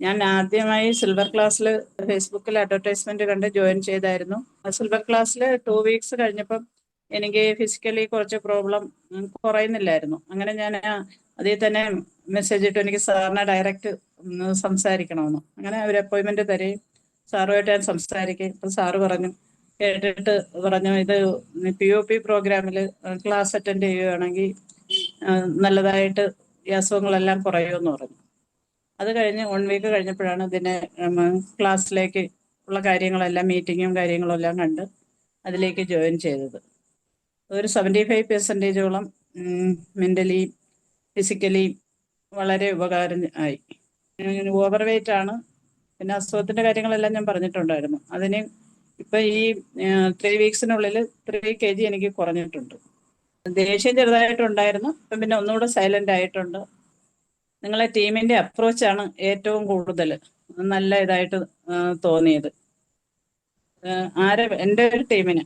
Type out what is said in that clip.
ഞാൻ ആദ്യമായി സിൽവർ ക്ലാസ്സിൽ ഫേസ്ബുക്കിൽ അഡ്വർടൈസ്മെന്റ് കണ്ട് ജോയിൻ ചെയ്തായിരുന്നു. സിൽവർ ക്ലാസ്സിൽ ടു വീക്സ് കഴിഞ്ഞപ്പം എനിക്ക് ഫിസിക്കലി കുറച്ച് പ്രോബ്ലം കുറയുന്നില്ലായിരുന്നു. അങ്ങനെ ഞാൻ അതിൽ തന്നെ മെസ്സേജ് ഇട്ടു. എനിക്ക് സാറിനെ ഡയറക്റ്റ് സംസാരിക്കണമെന്ന്. അങ്ങനെ ഒരു അപ്പോയിൻമെന്റ് തരുകയും സാറുമായിട്ട് ഞാൻ സംസാരിക്കുകയും ഇപ്പം സാറ് പറഞ്ഞു കേട്ടിട്ട് പറഞ്ഞു ഇത് പി ഒ പി പ്രോഗ്രാമിൽ ക്ലാസ് അറ്റൻഡ് ചെയ്യുകയാണെങ്കിൽ നല്ലതായിട്ട് ഈ അസുഖങ്ങളെല്ലാം കുറയുമെന്ന് പറഞ്ഞു. അത് കഴിഞ്ഞ് വൺ വീക്ക് കഴിഞ്ഞപ്പോഴാണ് ഇതിനെ ക്ലാസ്സിലേക്ക് ഉള്ള കാര്യങ്ങളെല്ലാം മീറ്റിങ്ങും കാര്യങ്ങളും എല്ലാം കണ്ട് അതിലേക്ക് ജോയിൻ ചെയ്തത്. ഒരു സെവന്റി ഫൈവ് പെർസെന്റേജോളം മെന്റലി ഫിസിക്കലി വളരെ ഉപകാരം ആയി. ഓവർ വെയിറ്റ് ആണ്. പിന്നെ അസുഖത്തിന്റെ കാര്യങ്ങളെല്ലാം ഞാൻ പറഞ്ഞിട്ടുണ്ടായിരുന്നു. അതിന് ഇപ്പം ഈ ത്രീ വീക്സിനുള്ളിൽ ത്രീ കെ ജി എനിക്ക് കുറഞ്ഞിട്ടുണ്ട്. ദേഷ്യം ചെറുതായിട്ടുണ്ടായിരുന്നു. ഇപ്പം പിന്നെ ഒന്നുകൂടെ സൈലന്റ് ആയിട്ടുണ്ട്. നിങ്ങളെ ടീമിന്റെ അപ്രോച്ചാണ് ഏറ്റവും കൂടുതൽ നല്ല ഇതായിട്ട് തോന്നിയത്. ആരെ എന്റെ ഒരു ടീമിന്.